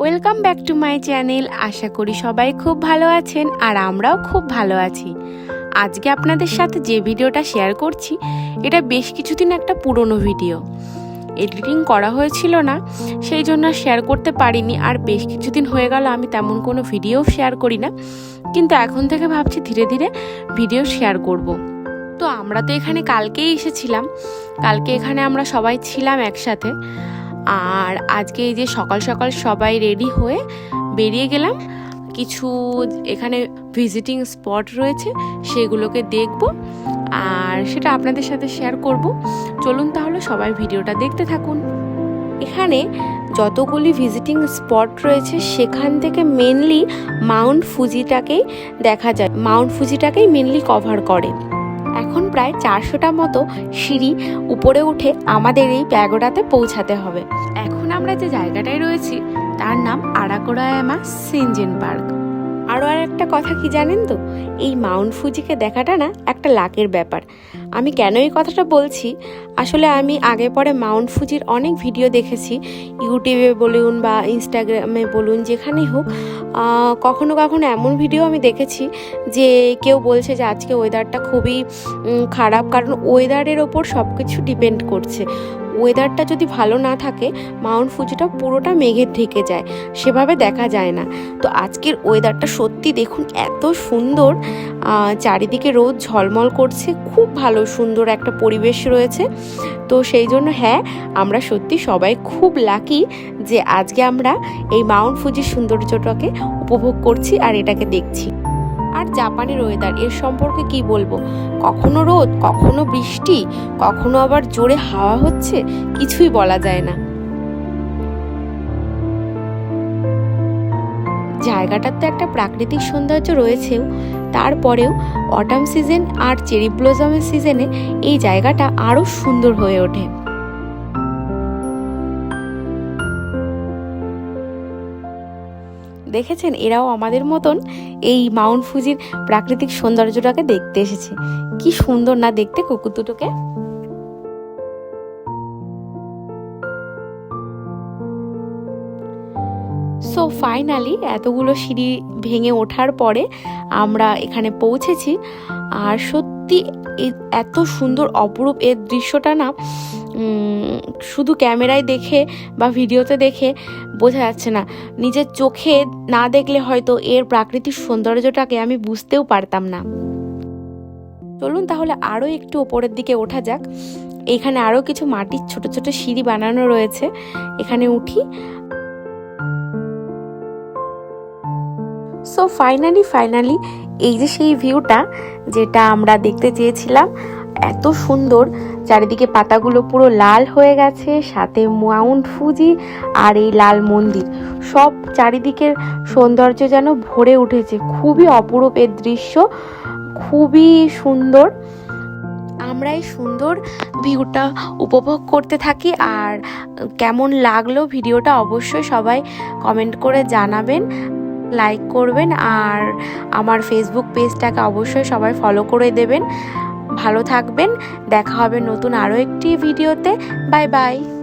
Welcome back to my channel আশা করি সবাই খুব ভালো আছেন আর আমরাও খুব ভালো আছি। আজকে আপনাদের সাথে যে ভিডিওটা শেয়ার করছি, এটা বেশ কিছুদিন একটা পুরনো ভিডিও। এডিটিং করা হয়েছিল না, সেই জন্য শেয়ার করতে পারিনি। আর বেশ কিছুদিন হয়ে গেল, আমি তেমন কোনো ভিডিও শেয়ার করি না। কিন্তু এখন থেকে ভাবছি ধীরে ধীরে ভিডিও শেয়ার করব। তো আমরা তো এখানে কালকেই এসেছিলাম। কালকে এখানে আমরা সবাই ছিলাম একসাথে। আর আজকে এই যে সকাল সকাল সবাই রেডি হয়ে বেরিয়ে গেলাম। কিছু এখানে ভিজিটিং স্পট রয়েছে, সেগুলোকে দেখব আর সেটা আপনাদের সাথে শেয়ার করব। চলুন তাহলে সবাই ভিডিওটা দেখতে থাকুন। এখানে যতগুলি ভিজিটিং স্পট রয়েছে, সেখান থেকে মেনলি মাউন্ট ফুজিটাকেই দেখা যায়। মাউন্ট ফুজিটাকেই মেনলি কভার করে। এখন প্রায় চারশোটা মতো সিঁড়ি উপরে উঠে আমাদের এই প্যাগোডাতে পৌঁছাতে হবে। এখন আমরা যে জায়গাটায় রয়েছি, তার নাম আরাকোড়ায়ামা সিনজেন পার্ক। আরও আর একটা কথা কি জানেন তো? এই মাউন্ট ফুজিকে দেখাটা না একটা লাকের ব্যাপার। আমি কেন এই কথাটা বলছি? আসলে আমি আগে পরে মাউন্ট ফুজির অনেক ভিডিও দেখেছি। ইউটিউবে বলুন বা ইনস্টাগ্রামে বলুন, যেখানেই হোক কখনো কখনো এমন ভিডিও আমি দেখেছি যে কেউ বলছে যে আজকে ওয়েদারটা খুবই খারাপ, কারণ ওয়েদারের ওপর সব কিছু ডিপেন্ড করছে। ওয়েদারটা যদি ভালো না থাকে মাউন্ট ফুজিটা পুরোটা মেঘে ঢেকে যায়। সেভাবে দেখা যায় না। তো আজকের ওয়েদারটা সত্যি দেখুন এত সুন্দর। চারিদিকে রোদ ঝলমল করছে, খুব ভালো সুন্দর একটা পরিবেশ রয়েছে। তো সেই জন্য হ্যাঁ আমরা সত্যি সবাই খুব লাকি যে আজকে আমরা এই মাউন্ট ফুজির সৌন্দর্যটাকে উপভোগ করছি আর এটাকে দেখছি। আর জাপানের ওয়েদার এর সম্পর্কে কি বলব? কখনো রোদ, কখনো বৃষ্টি, কখনো আবার জোরে হাওয়া হচ্ছে, কিছুই বলা যায় না। জায়গাটার তো একটা প্রাকৃতিক সৌন্দর্য রয়েছেও, তারপরেও অটাম সিজন আর চেরি ব্লজমের সিজনে এই জায়গাটা আরও সুন্দর হয়ে ওঠে। দেখেছেন? এরাও আমাদের মতন এই মাউন্ট ফুজির প্রাকৃতিক সৌন্দর্যটাকে দেখতে এসেছে। কি সুন্দর না দেখতে কুকুর দুটোকে? সো ফাইনালি এতগুলো সিঁড়ি ভেঙে ওঠার পরে আমরা এখানে পৌঁছেছি। আর সত্যি এত সুন্দর অপরূপ এর দৃশ্যটা না শুধু ক্যামেরায় দেখে বা ভিডিওতে দেখে বোঝা যাচ্ছে না। নিজের চোখে না দেখলে হয়তো এর প্রাকৃতিক সৌন্দর্যটাকে আমি বুঝতেও পারতাম না। চলুন তাহলে আরও একটু ওপরের দিকে ওঠা যাক। এখানে আরও কিছু মাটির ছোট ছোট সিঁড়ি বানানো রয়েছে। এখানে উঠি। সো ফাইনালি ফাইনালি এই যে সেই ভিউটা যেটা আমরা দেখতে চেয়েছিলাম, এত সুন্দর চারিদিকে পাতাগুলো পুরো লাল হয়ে গেছে, সাথে মাউন্ট ফুজি আর এই লাল মন্দির। সব চারিদিকের সৌন্দর্য যেন ভরে উঠেছে। খুবই অপরূপ এর দৃশ্য, খুবই সুন্দর। আমরা এই সুন্দর ভিউটা উপভোগ করতে থাকি আর কেমন লাগল ভিডিওটা অবশ্যই সবাই কমেন্ট করে জানাবেন লাইক করবেন আর আমার ফেসবুক পেজটাকে অবশ্যই সবাই ফলো করে দেবেন। ভালো থাকবেন দেখা হবে নতুন আরও একটি ভিডিওতে। Bye bye.